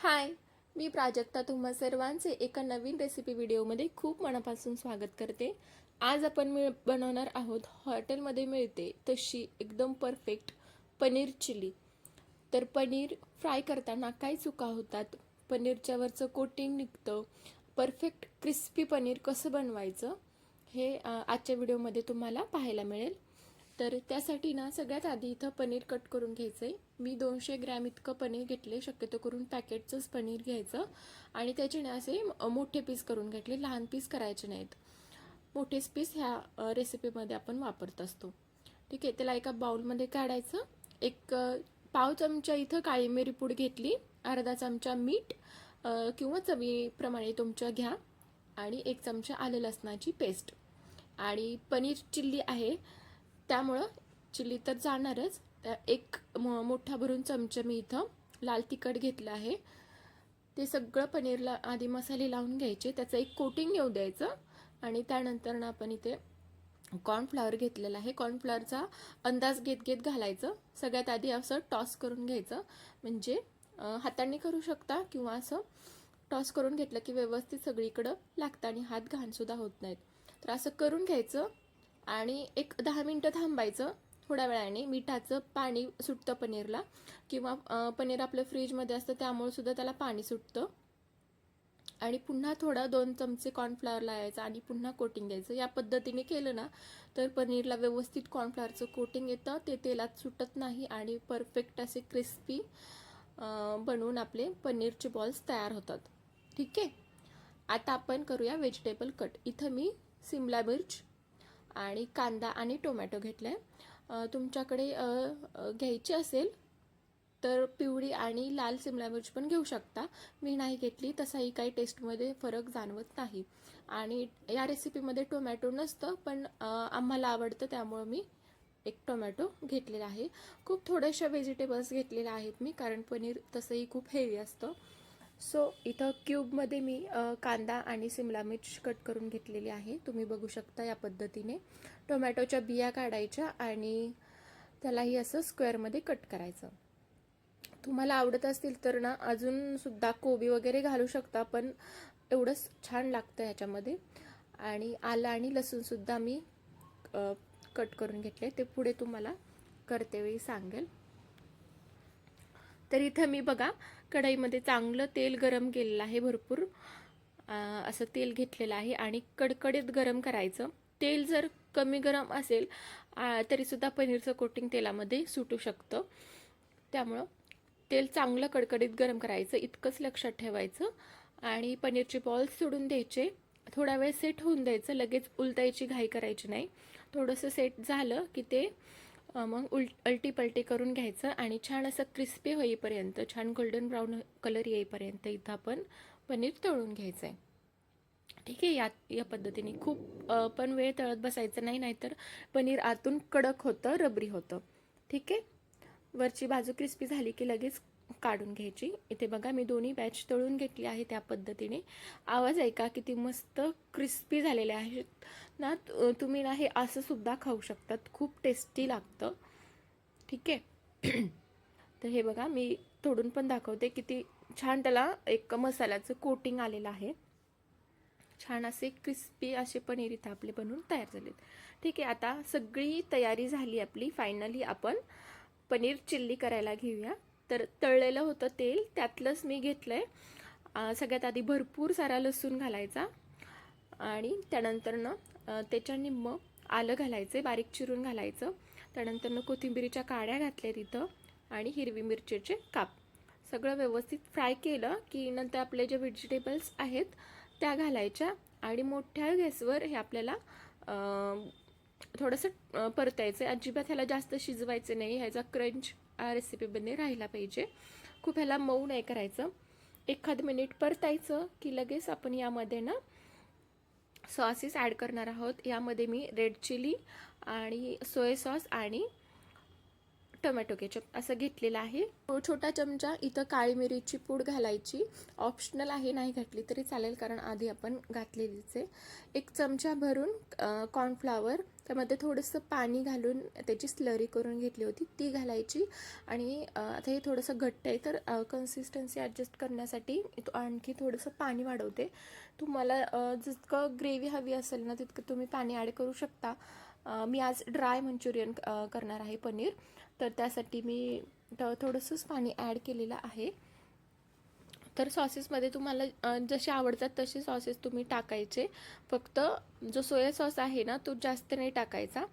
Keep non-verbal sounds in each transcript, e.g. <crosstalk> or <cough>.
हाय मी प्राजक्ता तुम्हा सर्वांचे एका नवीन रेसिपी व्हिडिओमध्ये खूप मनापासून स्वागत करते. आज आपण मिळ बनवणार आहोत हॉटेलमध्ये मिळते तशी एकदम परफेक्ट पनीर चिली. तर पनीर फ्राय करताना काय चुका होतात. पनीरच्यावरचं कोटिंग निघतं. परफेक्ट क्रिस्पी पनीर कसं बनवायचं हे आजच्या व्हिडिओमध्ये तुम्हाला पाहायला मिळेल. तर त्यासाठी ना सगळ्यात आधी इथं पनीर कट करून घ्यायचं आहे मी दोनशे ग्रॅम इतकं पनीर घेतले शक्यतो करून पॅकेटचंच पनीर घ्यायचं. आणि त्याचे ना असे मोठे पीस करून घेतले लहान पीस करायचे नाहीत. मोठेच पीस ह्या रेसिपीमध्ये आपण वापरत असतो. ठीक आहे त्याला एका बाउलमध्ये काढायचं. एक पाव चमचा इथं काळी मिरी पूड घेतली अर्धा चमचा मीठ किंवा चवीप्रमाणे तुमच्या घ्या. आणि एक चमचा आलं लसणाची पेस्ट आणि पनीर चिल्ली आहे त्यामुळं चिल्ली तर जाणारच. त्या एक मो मोठा भरून चमचा मी इथं लाल तिखट घेतलं आहे. ते सगळं पनीरला आधी मसाले लावून घ्यायचे. त्याचं एक कोटिंग येऊ द्यायचं. आणि त्यानंतर ना आपण इथे कॉर्नफ्लॉवर घेतलेला आहे. कॉर्नफ्लॉवरचा अंदाज घेत घेत घालायचं. सगळ्यात आधी असं टॉस करून घ्यायचं. म्हणजे हातांनी हाताने करू शकता किंवा असं टॉस करून घेतलं की व्यवस्थित सगळीकडं लागतं आणि हात घाणसुद्धा होत नाहीत. तर असं करून घ्यायचं. आणि एक दहा मिनटं थांबायचं थोड्या वेळाने. मिठाचं पाणी सुटतं पनीरला किंवा पनीर आपलं फ्रीजमध्ये असतं त्यामुळे सुद्धा त्याला पाणी सुटतं. आणि पुन्हा थोडं दोन चमचे कॉर्नफ्लॉवर लावायचं आणि पुन्हा कोटिंग द्यायचं या पद्धतीने केलं ना तर पनीरला व्यवस्थित कॉर्नफ्लॉवरचं कोटिंग येतं. ते तेलात सुटत नाही आणि परफेक्ट असे क्रिस्पी बनवून आपले पनीरचे बॉल्स तयार होतात. ठीक आहे? आता आपण करूया व्हेजिटेबल कट इथं मी सिमला मिर्च आणि कांदा आणि टोमॅटो घेतला आहे तुमच्याकडे घ्यायची असेल तर पिवळी आणि लाल सिमला मिर्च पण घेऊ शकता. मी नाही घेतली तसाही काही टेस्टमध्ये फरक जाणवत नाही. आणि या रेसिपीमध्ये टोमॅटो नसतं पण आम्हाला आवडतं त्यामुळं मी एक टोमॅटो घेतलेला आहे. खूप थोड्याशा व्हेजिटेबल्स घेतलेल्या आहेत मी कारण पनीर तसंही खूप हेवी असतं. सो इथं क्यूबमध्ये मी कांदा आणि सिमला मिर्च कट करून घेतलेली आहे. तुम्ही बघू शकता या पद्धतीने. टोमॅटोच्या बिया काढायच्या आणि त्यालाही असं स्क्वेअरमध्ये कट करायचं. तुम्हाला आवडत असतील तर ना अजूनसुद्धा कोबी वगैरे घालू शकता पण एवढंच छान लागतं ह्याच्यामध्ये आणि आलं आणि लसूणसुद्धा मी कट करून घेतले ते पुढे तुम्हाला करतेवेळी सांगेल. तर इथं मी बघा कढईमध्ये चांगलं तेल गरम केलेलं आहे भरपूर. असं तेल घेतलेलं आहे आणि कडकडीत गरम करायचं. तेल जर कमी गरम असेल तरीसुद्धा पनीरचं कोटिंग तेलामध्ये सुटू शकतं. त्यामुळं तेल चांगलं कडकडीत गरम करायचं इतकंच लक्षात ठेवायचं आणि पनीरचे बॉल्स सोडून द्यायचे. थोडा वेळ सेट होऊन द्यायचं लगेच उलटायची घाई करायची नाही. थोडंसं सेट झालं की ते मग उल अलटी पलटी करून घ्यायचं आणि छान असं क्रिस्पी होईपर्यंत छान गोल्डन ब्राऊन कलर येईपर्यंत इथं आपण पनीर तळून घ्यायचं आहे ठीक आहे या या पद्धतीने खूप पण वेळ तळत बसायचं नाही नाहीतर पनीर आतून कडक होतं रबरी होतं. ठीक आहे? वरची बाजू क्रिस्पी झाली की लगेच काढून घ्यायची. इथे बघा मी दोन्ही बॅच तळून घेतली आहे त्या पद्धतीने. आवाज ऐका किती मस्त क्रिस्पी झालेले आहेत. ना तुम्ही ना हे असं सुद्धा खाऊ शकतात. खूप टेस्टी लागतं. ठीक आहे? <clears throat> तर हे बघा मी तोडून पण दाखवते किती छान त्याला एक मसाल्याचं कोटिंग आलेलं आहे. छान असे क्रिस्पी असे पनीर इथं आपले बनवून तयार झालेत. ठीक आहे आता सगळी तयारी झाली आपली. फायनली आपण पनीर चिल्ली करायला घेऊया. तर तळलेलं होतं तेल त्यातलंच मी घेतलं आहे सगळ्यात आधी भरपूर सारा लसूण घालायचा आणि त्यानंतरनं त्याच्या निम्म आलं घालायचं बारीक चिरून घालायचं. त्यानंतरनं कोथिंबिरीच्या काड्या घातल्या तिथं आणि हिरवी मिरचीचे काप. सगळं व्यवस्थित फ्राय केलं की नंतर आपले जे व्हेजिटेबल्स आहेत त्या घालायच्या आणि मोठ्या गॅसवर हे आपल्याला थोडंसं परतायचं आहे अजिबात ह्याला जास्त शिजवायचं नाही ह्याचा क्रंच रेसिपीमध्ये राहिला पाहिजे. खूप ह्याला मऊ नाही करायचं. एखाद मिनिट परतायचं की लगेच आपण यामध्ये ना सॉसेस ॲड करणार आहोत. यामध्ये मी रेड चिली आणि सोय सॉस आणि टोमॅटो केचप असं घेतलेलं आहे. छोटा चमचा इथं काळी मिरीची पूड घालायची. ऑप्शनल आहे नाही घातली तरी चालेल कारण आधी आपण घातलेलीच आहे. एक चमचा भरून कॉर्नफ्लावर त्यामध्ये थोडंसं पाणी घालून त्याची स्लरी करून घेतली होती ती घालायची. आणि आता हे थोडंसं घट्ट आहे तर कन्सिस्टन्सी ॲडजस्ट करण्यासाठी तो आणखी थोडंसं पाणी वाढवते. तुम्हाला जितकं ग्रेव्ही हवी असेल ना तितकं तुम्ही पाणी ॲड करू शकता. मी आज ड्राय मंचुरियन करणार आहे पनीर. तर त्यासाठी मी थोडंसंच पाणी ॲड केलेलं आहे. तर सॉसेसमध्ये तुम्हाला जसे आवडतात तसे सॉसेस तुम्ही टाकायचे. फक्त जो सोया सॉस आहे ना तो जास्त नाही टाकायचा.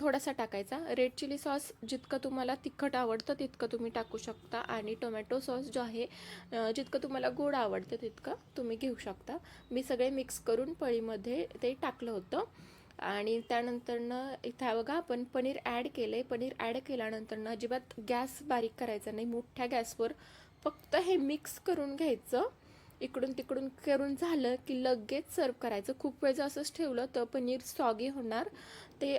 थोडासा टाकायचा. रेड चिली सॉस जितकं तुम्हाला तिखट आवडतं तितकं तुम्ही टाकू शकता. आणि टोमॅटो सॉस जो आहे जितकं तुम्हाला गोड आवडतं तितकं तुम्ही घेऊ शकता. मी सगळे मिक्स करून पळीमध्ये ते टाकलं होतं. आणि त्यानंतरनं इथं बघा आपण पनीर ॲड केलं आहे पनीर ॲड केल्यानंतरनं अजिबात गॅस बारीक करायचा नाही. मोठ्या गॅसवर फक्त हे मिक्स करून घ्यायचं. इकडून तिकडून करून झालं की लगेच सर्व करायचं. खूप वेळ जर असंच ठेवलं तर पनीर सॉगी होणार. ते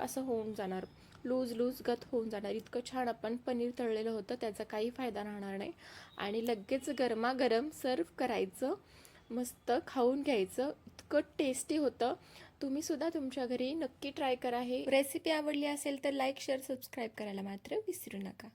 असं होऊन जाणार. लूज लूज गत होऊन जाणार. इतकं छान आपण पनीर तळलेलं होतं. त्याचा काही फायदा राहणार नाही. आणि लगेच गरमागरम सर्व करायचं. मस्त खाऊन घ्यायचं. इतकं टेस्टी होतं. तुम्ही सुद्धा तुमच्या घरी नक्की ट्राय करा. हे रेसिपी आवडली असेल तर लाईक शेअर सबस्क्राईब करायला मात्र विसरू नका.